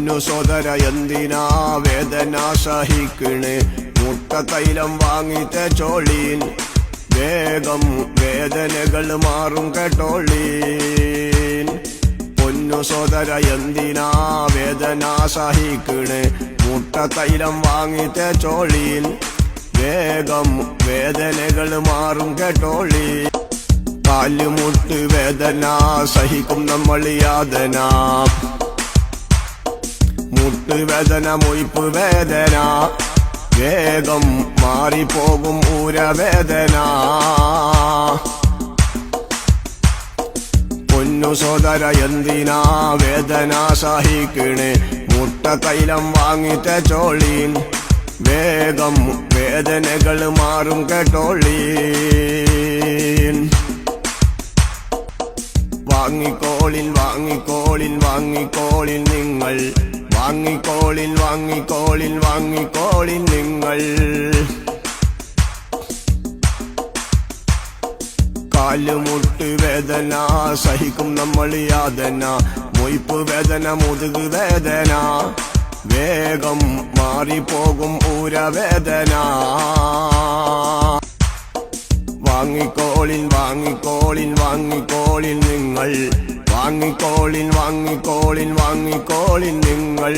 പൊന്നു സോദര എന്തിനാ വേദന സഹിക്കണേ? മുട്ട തൈലം വാങ്ങിത്ത ചോളീൻ. വേഗം വേദനകൾ മാറും കേട്ടോളീൻ. പൊന്നു സോദര എന്തിനാ വേദന സഹിക്കണേ? മുട്ട തൈലം വാങ്ങിത്ത ചോളീൻ. വേഗം വേദനകൾ മാറും കേട്ടോളീൻ. കാലുമുട്ട് വേദന സഹിക്കും നമ്മൾ യാതന. മുട്ട് വേദന. മൊയ്പ്പ് വേദന വേഗം മാറിപ്പോകും ഊരവേദന. പൊന്നു സോദര എന്തിനാ വേദന സഹിക്കണേ? മുട്ട തൈലം വാങ്ങിത്ത ചോളീൻ. വേഗം വേദനകൾ മാറും കേട്ടോളീൻ. വാങ്ങിക്കോളിൻ വാങ്ങിക്കോളിൻ വാങ്ങിക്കോളിൻ നിങ്ങൾ വാങ്ങിക്കോളിൻ വാങ്ങിക്കോളിൻ വാങ്ങിക്കോളിൻ നിങ്ങൾ. കാലുമുട്ട് വേദന സഹിക്കും നമ്മൾ യാതന മൊയ്പ്പ് വേദന മുതുക് വേദന. വേഗം മാറിപ്പോകും ഊരവേദന. വാങ്ങിക്കോളിൻ വാങ്ങിക്കോളിൻ വാങ്ങിക്കോളിൻ നിങ്ങൾ. വാങ്ങിക്കോളിൻ വാങ്ങിക്കോളിൻ വാങ്ങിക്കോളിൻ നിങ്ങൾ.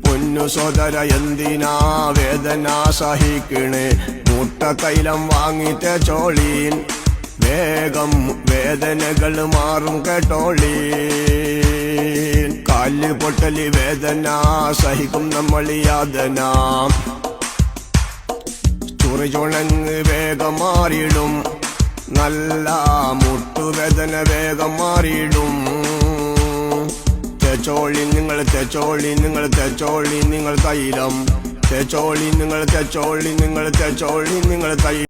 പൊന്നു സോദര എന്തിനാ വേദന സഹിക്കണ്? മുട്ട കൈലം വാങ്ങിത്ത ചോളീൻ. വേഗം വേദനകൾ മാറും കേട്ടോളീൻ. കാൽ പൊട്ടലി വേദന സഹിക്കും നമ്മൾ യാതന. ചുറിചുണങ്ങ് വേഗം മാറിയിടും. നല്ല മുട്ടുവേദന വേഗം മാറിയിടും. തെച്ചോളി നിങ്ങൾ തെച്ചോളി നിങ്ങൾ തെച്ചോളി നിങ്ങൾ തൈലം. തെച്ചോളി നിങ്ങൾ തെച്ചോളി നിങ്ങൾ തെച്ചോളി നിങ്ങൾ തൈലം.